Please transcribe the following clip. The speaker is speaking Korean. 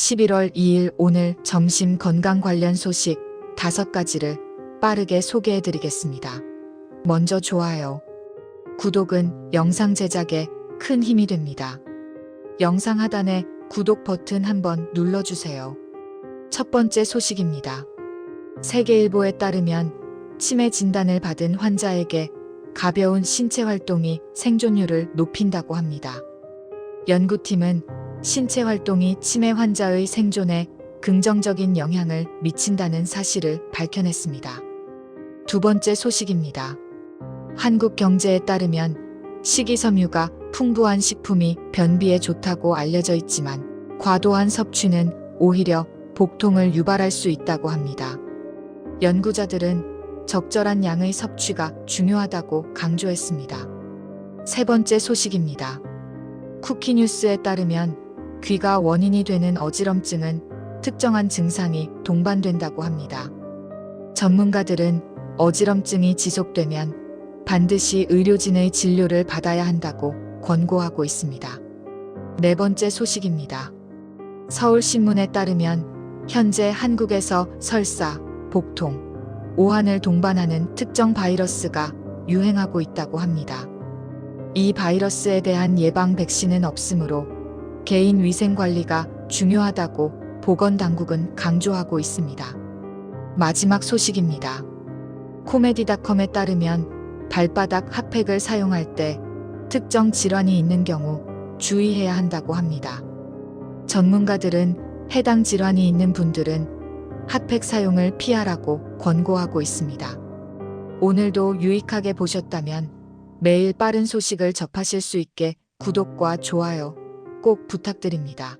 11월 2일 오늘 점심 건강 관련 소식 다섯 가지를 빠르게 소개해 드리겠습니다. 먼저 좋아요. 구독은 영상 제작에 큰 힘이 됩니다. 영상 하단에 구독 버튼 한번 눌러주세요. 첫 번째 소식입니다. 세계일보에 따르면 치매 진단을 받은 환자에게 가벼운 신체 활동이 생존율을 높인다고 합니다. 연구팀은 신체 활동이 치매 환자의 생존에 긍정적인 영향을 미친다는 사실을 밝혀냈습니다. 두 번째 소식입니다. 한국 경제에 따르면 식이섬유가 풍부한 식품이 변비에 좋다고 알려져 있지만 과도한 섭취는 오히려 복통을 유발할 수 있다고 합니다. 연구자들은 적절한 양의 섭취가 중요하다고 강조했습니다. 세 번째 소식입니다. 쿠키뉴스에 따르면 귀가 원인이 되는 어지럼증은 특정한 증상이 동반된다고 합니다. 전문가들은 어지럼증이 지속되면 반드시 의료진의 진료를 받아야 한다고 권고하고 있습니다. 네 번째 소식입니다. 서울신문에 따르면 현재 한국에서 설사, 복통, 오한을 동반하는 특정 바이러스가 유행하고 있다고 합니다. 이 바이러스에 대한 예방 백신은 없으므로 개인 위생 관리가 중요하다고 보건당국은 강조하고 있습니다. 마지막 소식입니다. 코메디닷컴에 따르면 발바닥 핫팩을 사용할 때 특정 질환이 있는 경우 주의해야 한다고 합니다. 전문가들은 해당 질환이 있는 분들은 핫팩 사용을 피하라고 권고하고 있습니다. 오늘도 유익하게 보셨다면 매일 빠른 소식을 접하실 수 있게 구독과 좋아요 꼭 부탁드립니다.